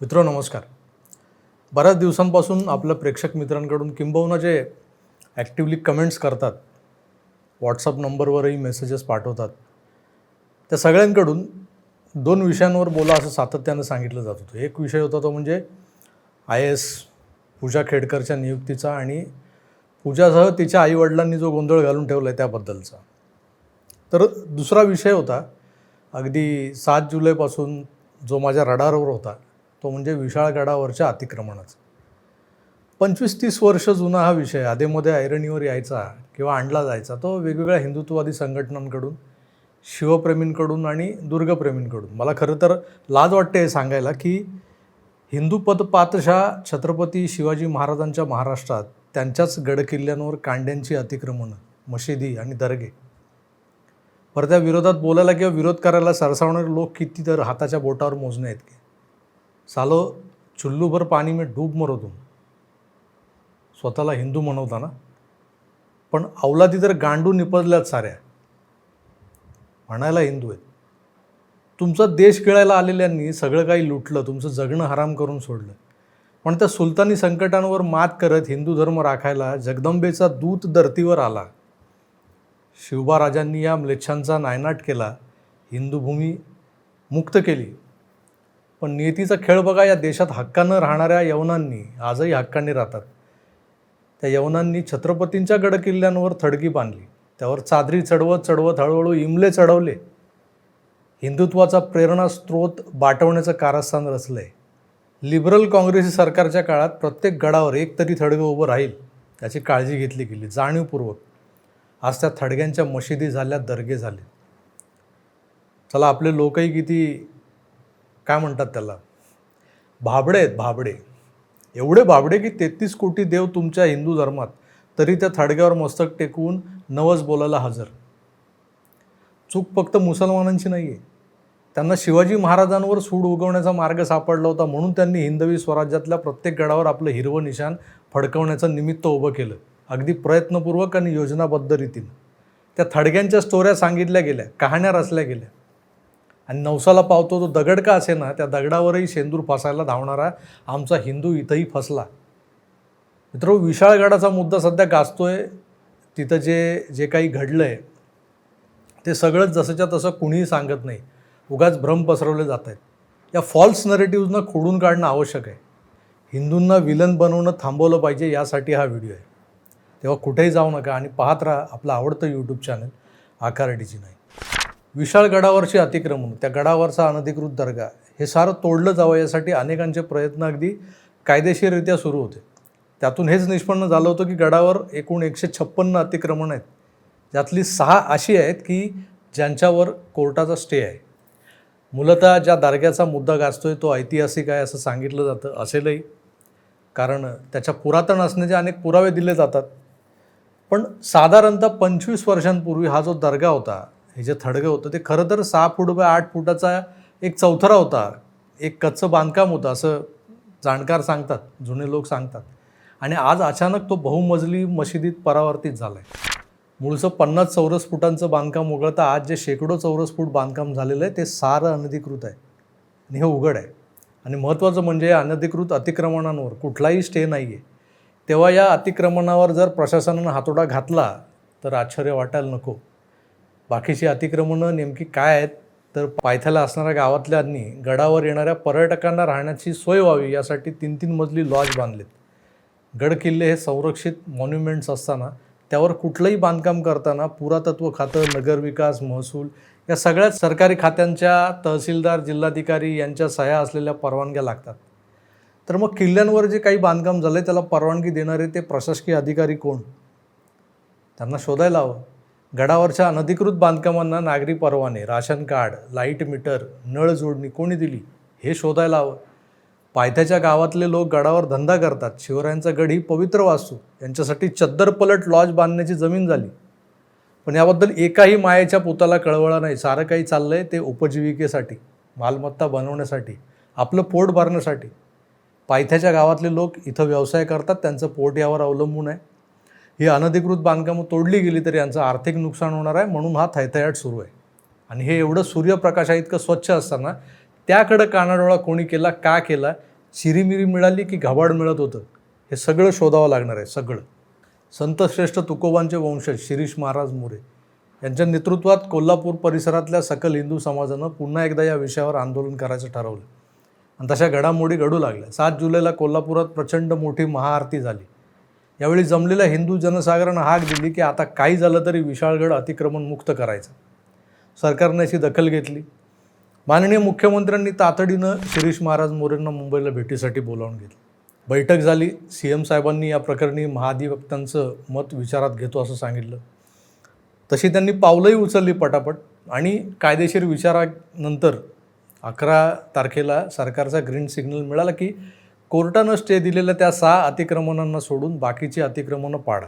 मित्र नमस्कार. बऱ्याच दिवसांपासून आपल्या प्रेक्षक मित्रांकडून किंबहुना जे ॲक्टिवली कमेंट्स करतात व्हॉट्सअप नंबरवरही मेसेजेस पाठवतात त्या सगळ्यांकडून दोन विषयांवर बोला असं सातत्यानं सांगितलं जात होतं. एक विषय होता तो म्हणजे आय एस पूजा खेडकरच्या नियुक्तीचा आणि पूजासह तिच्या आईवडिलांनी जो गोंधळ घालून ठेवला आहे त्याबद्दलचा. तर दुसरा विषय होता अगदी सात जुलैपासून जो माझ्या रडारवर होता तो म्हणजे विशाळगडावरच्या अतिक्रमणाचा. पंचवीस तीस वर्ष जुना हा विषय आधेमध्ये ऐरणीवर यायचा किंवा आणला जायचा तो वेगवेगळ्या हिंदुत्ववादी संघटनांकडून शिवप्रेमींकडून आणि दुर्गप्रेमींकडून. मला खरं तर लाज वाटते हे सांगायला की हिंदू पदपातशा छत्रपती शिवाजी महाराजांच्या महाराष्ट्रात त्यांच्याच गडकिल्ल्यांवर कांड्यांची अतिक्रमणं मशिदी आणि दर्गे. बरं त्या विरोधात बोलायला किंवा विरोध करायला सरसावणारे लोक किती तर हाताच्या बोटावर मोजणे आहेत की चुल्लूभर पाणी मी डूब मरो तुम. स्वतःला हिंदू म्हणवताना पण अवलादी तर गांडू निपजल्यात साऱ्या. म्हणायला हिंदू आहेत. तुमचा देश गिळायला आलेल्यांनी सगळं काही लुटलं तुमचं जगणं हराम करून सोडलं. पण त्या सुलतानी संकटांवर मात करत हिंदू धर्म राखायला जगदंबेचा दूत धर्तीवर आला. शिवबा राजांनी या म्लेच्छांचा नायनाट केला. हिंदूभूमी मुक्त केली. पण नियतीचा खेळ बघा या देशात हक्कानं राहणाऱ्या यवनांनी आजही हक्काने राहतात. त्या यवनांनी छत्रपतींच्या गडकिल्ल्यांवर थडकी बांधली. त्यावर चादरी चढवत चढवत हळूहळू इमले चढवले. हिंदुत्वाचा प्रेरणा स्रोत बाटवण्याचं कारस्थान रचलं आहे लिबरल काँग्रेसी सरकारच्या काळात प्रत्येक गडावर एक तरी थडगं उभं राहील त्याची काळजी घेतली गेली जाणीवपूर्वक. आज त्या थडग्यांच्या मशिदी झाल्या दर्गे झाले. चला आपले लोकही किती काय म्हणतात त्याला? भाबडे आहेत भाबडे एवढे भाबडे की तेहतीस कोटी देव तुमच्या हिंदू धर्मात तरी त्या थडग्यावर मस्तक टेकवून नवस बोलायला हजर. चूक फक्त मुसलमानांची नाही आहे त्यांना शिवाजी महाराजांवर सूड उगवण्याचा मार्ग सापडला होता म्हणून त्यांनी हिंदवी स्वराज्यातल्या प्रत्येक गडावर आपलं हिरवं निशाण फडकवण्याचं निमित्त उभं केलं. अगदी प्रयत्नपूर्वक आणि योजनाबद्ध रीतीनं. त्या थडग्यांच्या स्टोऱ्या सांगितल्या गेल्या कहाण्या रचल्या गेल्या. आणि नवसाला पावतो तो दगड का असे ना त्या दगडावरही शेंदूर फसायला धावणारा आमचा हिंदू इथंही फसला. मित्र विशाळगडाचा मुद्दा सध्या गाजतोय. तिथं जे जे काही घडलं आहे ते सगळंच जसंच्या तसं कुणीही सांगत नाही. उगाच भ्रम पसरवले जात आहेत या फॉल्स नरेटिव्हजना खोडून काढणं आवश्यक आहे. हिंदूंना विलन बनवणं थांबवलं पाहिजे यासाठी हा व्हिडिओ आहे. तेव्हा कुठेही जाऊ नका आणि पाहत राहा आपलं आवडतं यूट्यूब चॅनल आकाराडीची नाही. विशाळ गडावरची अतिक्रमण त्या गडावरचा अनधिकृत दर्गा हे सारं तोडलं जावं यासाठी अनेकांचे प्रयत्न अगदी कायदेशीररित्या सुरू होते. त्यातून हेच निष्पन्न झालं होतं की गडावर एकूण एकशे छप्पन्न अतिक्रमण आहेत. ज्यातली सहा अशी आहेत की ज्यांच्यावर कोर्टाचा स्टे आहे. मूलतः ज्या दर्ग्याचा मुद्दा गाजतोय तो ऐतिहासिक आहे असं सांगितलं जातं असेलही. कारण त्याच्या पुरातन असण्याचे अनेक पुरावे दिले जातात. पण साधारणतः पंचवीस वर्षांपूर्वी हा जो दर्गा होता हे जे थडगं होतं ते खरं तर सहा फूट बाय आठ फुटाचा एक चौथरा होता. एक कच्चं बांधकाम होतं असं जाणकार सांगतात जुने लोक सांगतात. आणि आज अचानक तो बहुमजली मशिदीत परावर्तित झाला आहे मूळचं पन्नास चौरस फुटांचं बांधकाम उघडतं आज जे शेकडो चौरस फूट बांधकाम झालेलं आहे ते सारं अनधिकृत आहे. आणि हे उघड आहे. आणि महत्त्वाचं म्हणजे अनधिकृत अतिक्रमणांवर कुठलाही स्टे नाही आहे तेव्हा या अतिक्रमणावर जर प्रशासनानं हातोडा घातला तर आश्चर्य वाटायला नको. बाकीची अतिक्रमणं नेमकी काय आहेत तर पायथ्याला असणाऱ्या गावातल्यांनी गडावर येणाऱ्या पर्यटकांना राहण्याची सोय व्हावी यासाठी तीन तीन मजली लॉज बांधलेत. गड किल्ले हे संरक्षित मॉन्युमेंट्स असताना त्यावर कुठलंही बांधकाम करताना पुरातत्व खातं नगरविकास महसूल या सगळ्याच सरकारी खात्यांच्या तहसीलदार जिल्हाधिकारी यांच्या सह्या असलेल्या परवानग्या लागतात. तर मग किल्ल्यांवर जे काही बांधकाम झालं आहे त्याला परवानगी देणारे ते प्रशासकीय अधिकारी कोण? त्यांना शोधायला हवं. गडावरच्या अनधिकृत बांधकामांना नागरी परवाने राशन कार्ड लाइट मीटर नळ जोडणी कोणी दिली हे शोधायला हवं. पायथ्याच्या गावातले लोक गडावर धंदा करतात. शिवरायांचा गड ही पवित्र वास्तू. यांच्यासाठी चद्दर पलट लॉज बांधण्याची जमीन झाली. पण याबद्दल एकाही मायेच्या पुताला कळवळा नाही. सारं काही चाललं आहे ते उपजीविकेसाठी मालमत्ता बनवण्यासाठी आपलं पोट भरण्यासाठी. पायथ्याच्या गावातले लोक इथं व्यवसाय करतात. त्यांचं पोट यावर अवलंबून आहे. ही अनधिकृत बांधकामं तोडली गेली तर यांचं आर्थिक नुकसान होणार आहे म्हणून हा थैथयाट सुरू आहे. आणि हे एवढं सूर्यप्रकाशा इतकं स्वच्छ असताना त्याकडं कानाडोळा कोणी केला का केला चिरीमिरी मिळाली की घबाड मिळत होतं हे सगळं शोधावं लागणार आहे सगळं. संतश्रेष्ठ तुकोबांचे वंशज शिरीष महाराज मोरे यांच्या नेतृत्वात कोल्हापूर परिसरातल्या सकल हिंदू समाजानं पुन्हा एकदा या विषयावर आंदोलन करायचं ठरवलं. आणि तशा घडामोडी घडू लागल्या. सात जुलैला कोल्हापुरात प्रचंड मोठी महाआरती झाली. यावेळी जमलेल्या हिंदू जनसागरानं हाक दिली की आता काही झालं तरी विशाळगड अतिक्रमण मुक्त करायचं. सरकारने याची दखल घेतली. माननीय मुख्यमंत्र्यांनी तातडीनं शिरीष महाराज मोरेंना मुंबईला भेटीसाठी बोलावून घेतलं. बैठक झाली. सी एम साहेबांनी या प्रकरणी महाधिवक्तांचं मत विचारात घेतो असं सांगितलं. तशी त्यांनी पावलंही उचलली पटापट आणि कायदेशीर विचारानंतर अकरा तारखेला सरकारचा ग्रीन सिग्नल मिळाला की कोर्टानं स्टे दिलेल्या त्या सहा अतिक्रमणांना सोडून बाकीची अतिक्रमणं पाडा.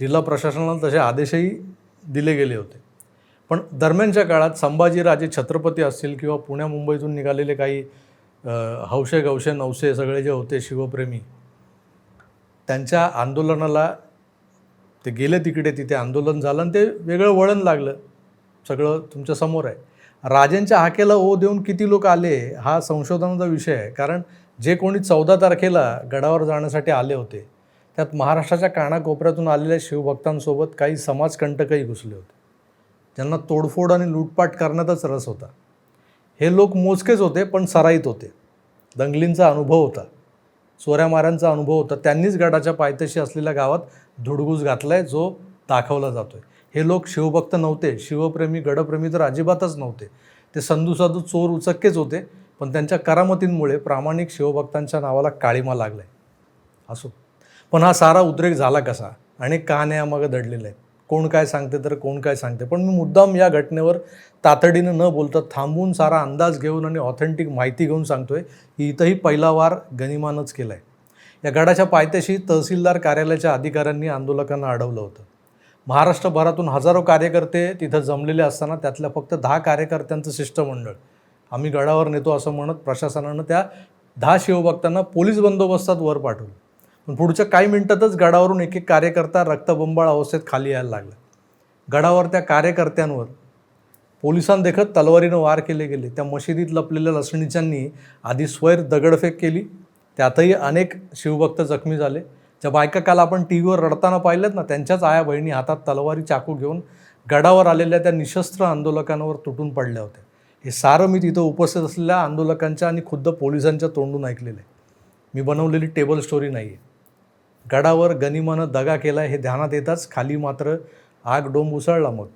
जिल्हा प्रशासनाला तसे आदेशही दिले गेले होते. पण दरम्यानच्या काळात संभाजीराजे छत्रपती असतील किंवा पुण्या मुंबईतून निघालेले काही हौशे गवशे नवसे सगळे जे होते शिवप्रेमी त्यांच्या आंदोलनाला ते गेले तिकडे तिथे आंदोलन झालं आणि ते वेगळं वळण लागलं. सगळं तुमच्यासमोर आहे. राजांच्या हाकेला ओ देऊन किती लोक आले हा संशोधनाचा विषय आहे. कारण जे कोणी चौदा तारखेला गडावर जाण्यासाठी आले होते त्यात महाराष्ट्राच्या कानाकोपऱ्यातून आलेल्या शिवभक्तांसोबत काही समाजकंटकही घुसले होते. ज्यांना तोडफोड आणि लूटपाट करण्यातच रस होता. हे लोक मोजकेच होते पण सराईत होते. दंगलींचा अनुभव होता. चोऱ्यामाऱ्यांचा अनुभव होता. त्यांनीच गडाच्या पायथ्याशी असलेल्या गावात धुडगूस घातला आहे जो दाखवला जातोय. हे लोक शिवभक्त नव्हते. शिवप्रेमी गडप्रेमी तर अजिबातच नव्हते. ते संधू साधू चोर उचक्केच होते. पण त्यांच्या करामतींमुळे प्रामाणिक शिवभक्तांच्या नावाला काळीमा लागलाय. असो. पण हा सारा उद्रेक झाला कसा? अनेक कहाण्या यामागं दडलेल्या आहेत. कोण काय सांगते तर कोण काय सांगते. पण मी मुद्दाम या घटनेवर तातडीनं न बोलता थांबून सारा अंदाज घेऊन आणि ऑथेंटिक माहिती घेऊन सांगतोय की इथंही पहिला वार गनिमानच केला आहे या गडाच्या पायथ्याशी तहसीलदार कार्यालयाच्या अधिकाऱ्यांनी आंदोलकांना अडवलं होतं. महाराष्ट्रभरातून हजारो कार्यकर्ते तिथं जमलेले असताना त्यातल्या फक्त दहा कार्यकर्त्यांचं शिष्टमंडळ आम्ही गडावर नेतो असं म्हणत प्रशासनानं त्या दहा शिवभक्तांना पोलीस बंदोबस्तात वर पाठवलं. पण पुढच्या काही मिनिटातच गडावरून एक एक कार्यकर्ता रक्तबंबाळ अवस्थेत खाली यायला लागला. गडावर त्या कार्यकर्त्यांवर पोलिसांदेखत तलवारीनं वार केले गेले. त्या मशिदीत लपलेल्या लसणीच्यांनी आधी स्वैर दगडफेक केली. त्यातही अनेक शिवभक्त जखमी झाले. ज्या बायका काल आपण टी व्हीवर रडताना पाहिल्यात ना त्यांच्याच आया बहिणी हातात तलवारी चाकू घेऊन गडावर आलेल्या त्या निशस्त्र आंदोलकांवर तुटून पडल्या होत्या. हे सारं मी तिथं उपस्थित असलेल्या आंदोलकांच्या आणि खुद्द पोलिसांच्या तोंडून ऐकलेलं आहे. मी बनवलेली टेबल स्टोरी नाही आहे गडावर गनिमानं दगा केला हे ध्यानात येताच खाली मात्र आग डोंब उसळला मग.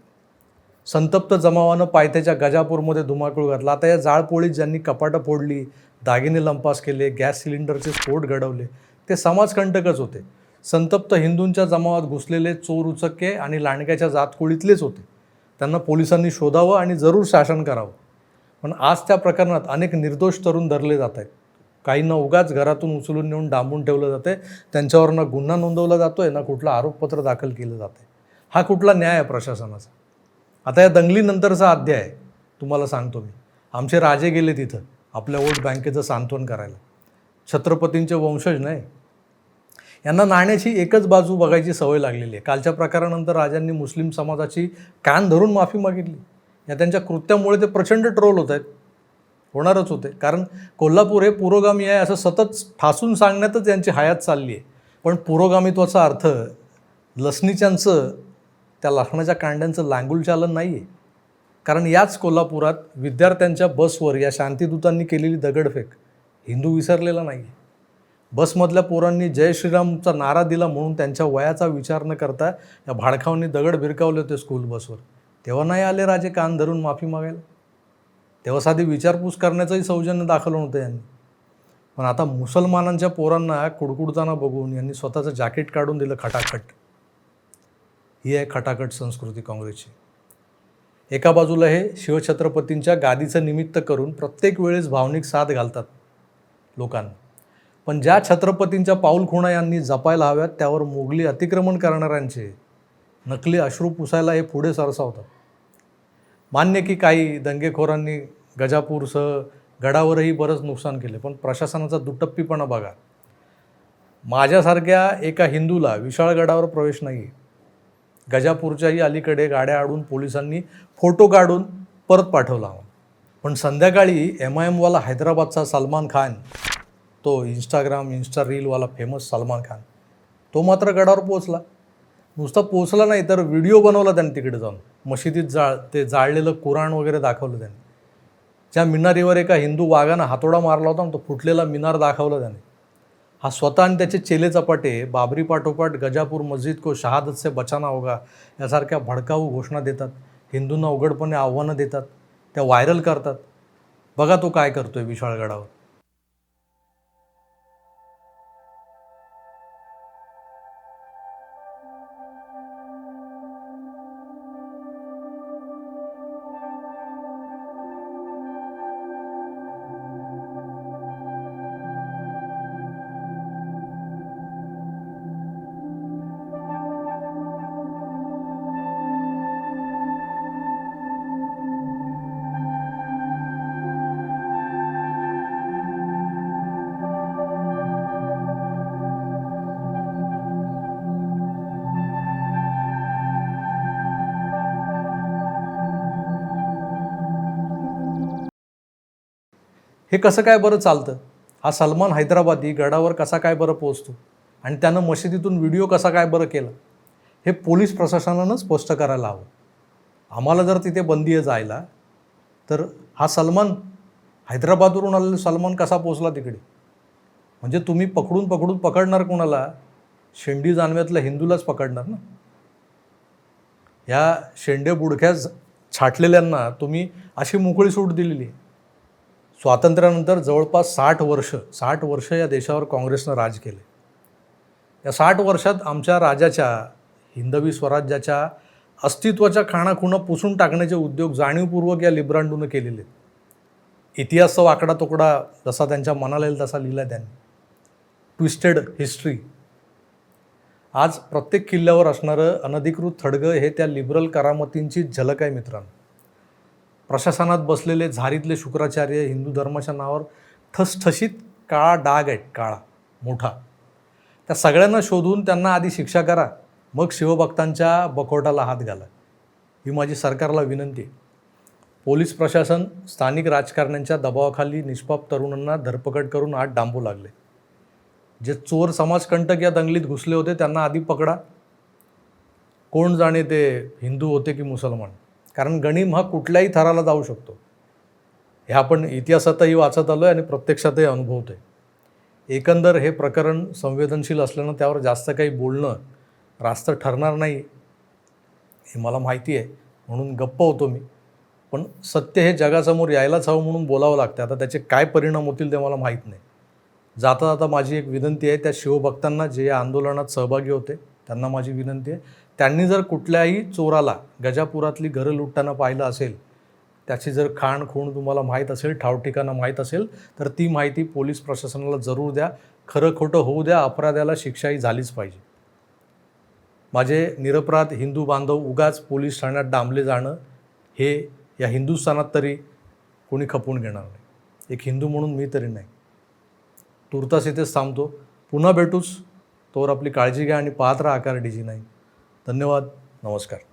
संतप्त जमावानं पायथ्याच्या गजापूरमध्ये धुमाकूळ घातला. आता या जाळपोळीत ज्यांनी कपाटं फोडली दागिने लंपास केले गॅस सिलेंडरचे स्फोट घडवले ते समाजकंटकच होते. संतप्त हिंदूंच्या जमावात घुसलेले चोर उचक्के आणि लांडक्याच्या जातकुळीतलेच होते. त्यांना पोलिसांनी शोधावं आणि जरूर शासन करावं. पण आज त्या प्रकरणात अनेक निर्दोष तरुण धरले जात आहेत. काहींना उगाच घरातून उचलून नेऊन डांबून ठेवलं जाते त्यांच्यावर ना गुन्हा नोंदवला जातो आहे ना कुठलं आरोपपत्र दाखल केलं जातं हा कुठला न्याय आहे प्रशासनाचा? आता या दंगलीनंतरचा अध्याय आहे. तुम्हाला सांगतो मी. आमचे राजे गेले तिथं आपल्या वोट बँकेचं सांत्वन करायला. छत्रपतींचे वंशज नाही. यांना नाण्याची एकच बाजू बघायची सवय लागलेली आहे. कालच्या प्रकारानंतर राजांनी मुस्लिम समाजाची कान धरून माफी मागितली. या त्यांच्या कृत्यामुळे ते प्रचंड ट्रोल होत आहेत. होणारच होते. कारण कोल्हापूर हे पुरोगामी आहे असं सतत ठासून सांगण्यातच यांची हयात चालली आहे. पण पुरोगामित्वाचा अर्थ लसणीच्यांचं त्या लसणाच्या कांड्यांचं लांगुल चालन नाही आहे कारण याच कोल्हापुरात विद्यार्थ्यांच्या बसवर या शांतिदूतांनी केलेली दगडफेक हिंदू विसरलेला नाही आहे बसमधल्या पोरांनी जय श्रीरामचा नारा दिला म्हणून त्यांच्या वयाचा विचार न करता या भाडखावांनी दगड भिरकावले होते स्कूल बसवर तेव्हा नाही आले राजे कान धरून माफी मागायला? तेव्हा साधी विचारपूस करण्याचंही सौजन्य दाखल नव्हतं यांनी. पण आता मुसलमानांच्या पोरांना कुडकुडताना बघून यांनी स्वतःचं जॅकेट काढून दिलं खटाखट. ही आहे खटाखट संस्कृती काँग्रेसची. एका बाजूला हे शिवछत्रपतींच्या गादीचं निमित्त करून प्रत्येक वेळेस भावनिक साथ घालतात लोकांना. पण ज्या छत्रपतींच्या पाऊलखुणा यांनी जपायला हव्यात त्यावर मोगली अतिक्रमण करणाऱ्यांचे नकली अश्रू पुसायला हे पुढे सरसावतात मान्य की काही दंगेखोरांनी गजापूरसह गडावरही बरंच नुकसान केले पण प्रशासनाचा दुटप्पीपणा बघा. माझ्यासारख्या एका हिंदूला विशाळगडावर प्रवेश नाही आहे गजापूरच्याही अलीकडे गाड्या आडून पोलिसांनी फोटो काढून परत पाठवला पण संध्याकाळी एम आय एमवाला हैदराबादचा सलमान खान तो इंस्टाग्राम इन्स्टा रीलवाला फेमस सलमान खान तो मात्र गडावर पोचला नुसता पोचला नाही तर व्हिडिओ बनवला त्याने तिकडे जाऊन. मशिदीत जाळ ते जाळलेलं कुराण वगैरे दाखवलं त्याने. ज्या मिनारीवर एका हिंदू वाघानं हातोडा मारला होता ना तो फुटलेला मिनार दाखवला त्याने. हा स्वतः आणि त्याचे चेले चपाटे बाबरी पाठोपाठ गजापूर मस्जिद को शहादत से बचाना होगा यासारख्या भडकाऊ घोषणा देतात. हिंदूंना उघडपणे आव्हानं देतात. त्या व्हायरल करतात. बघा तो काय करतोय विशाळगडावर. हे कसं काय बरं चालतं? हा सलमान हैदराबादी गडावर कसा काय बरं पोचतो आणि त्यानं मशिदीतून व्हिडिओ कसा काय बरं केला? हे पोलीस प्रशासनानं स्पष्ट करायला हवं. आम्हाला जर तिथे बंदी आहे जायला तर हा सलमान हैदराबादवरून आलेला सलमान कसा पोचला तिकडे? म्हणजे तुम्ही पकडून पकडून पकडणार कोणाला? शेंडी जानव्यातल्या हिंदूलाच पकडणार ना? ह्या शेंडे बुडक्या छाटलेल्यांना तुम्ही अशी मोकळी सूट दिलेली आहे. स्वातंत्र्यानंतर जवळपास साठ वर्ष साठ वर्ष या देशावर काँग्रेसनं राज केले. या साठ वर्षात आमच्या राजाच्या हिंदवी स्वराज्याच्या अस्तित्वाच्या खाणाखुणा पुसून टाकण्याचे उद्योग जाणीवपूर्वक या लिब्रांडूनं केलेले आहेत. इतिहासचा वाकडा तोकडा जसा त्यांच्या मनाला येईल तसा लिहिला त्यांनी. Twisted history. आज प्रत्येक किल्ल्यावर असणारं अनधिकृत थडगं हे त्या लिबरल करामतींची झलक आहे मित्रांनो. प्रशासनात बसलेले झारीतले शुक्राचार्य हिंदू धर्माच्या नावावर ठसठशीत काळा डाग आहेत काळा मोठा. त्या सगळ्यांना शोधून त्यांना आधी शिक्षा करा. मग शिवभक्तांच्या बकोटाला हात घाला. ही माझी सरकारला विनंती आहे. पोलीस प्रशासन स्थानिक राजकारण्यांच्या दबावाखाली निष्पाप तरुणांना धरपकड करून आत डांबू लागले. जे चोर समाजकंटक या दंगलीत घुसले होते त्यांना आधी पकडा. कोण जाणे ते हिंदू होते की मुसलमान? कारण गणिम हा कुठल्याही थराला जाऊ शकतो. हे आपण इतिहासातही वाचत आलो आहे आणि प्रत्यक्षातही अनुभवतो आहे एकंदर हे प्रकरण संवेदनशील असल्यानं त्यावर जास्त काही बोलणं रास्त ठरणार नाही हे मला माहिती आहे. म्हणून गप्प होतो मी. पण सत्य हे जगासमोर यायलाच हवं म्हणून बोलावं लागतं आता त्याचे काय परिणाम होतील ते मला माहीत नाही. जाता जाता माझी एक विनंती आहे त्या शिवभक्तांना जे या आंदोलनात सहभागी होते त्यांना माझी विनंती आहे त्यांनी जर कुठल्याही चोराला गजापुरातली घरं लुटताना पाहिलं असेल त्याची जर खाण खूण तुम्हाला माहीत असेल ठावठिकाणं माहीत असेल तर ती माहिती पोलीस प्रशासनाला जरूर द्या. खरं खोटं होऊ द्या अपराध्याला शिक्षाही झालीच पाहिजे. माझे निरपराध हिंदू बांधव उगाच पोलीस ठाण्यात डांबले जाणं हे या हिंदुस्थानात तरी कोणी खपवून घेणार नाही. एक हिंदू म्हणून मी तरी नाही. तुर्तास इथेच थांबतो. पुन्हा भेटूच. तोवर आपली काळजी घ्या आणि पाहत राहा आकार डीजी नाही धन्यवाद नमस्कार.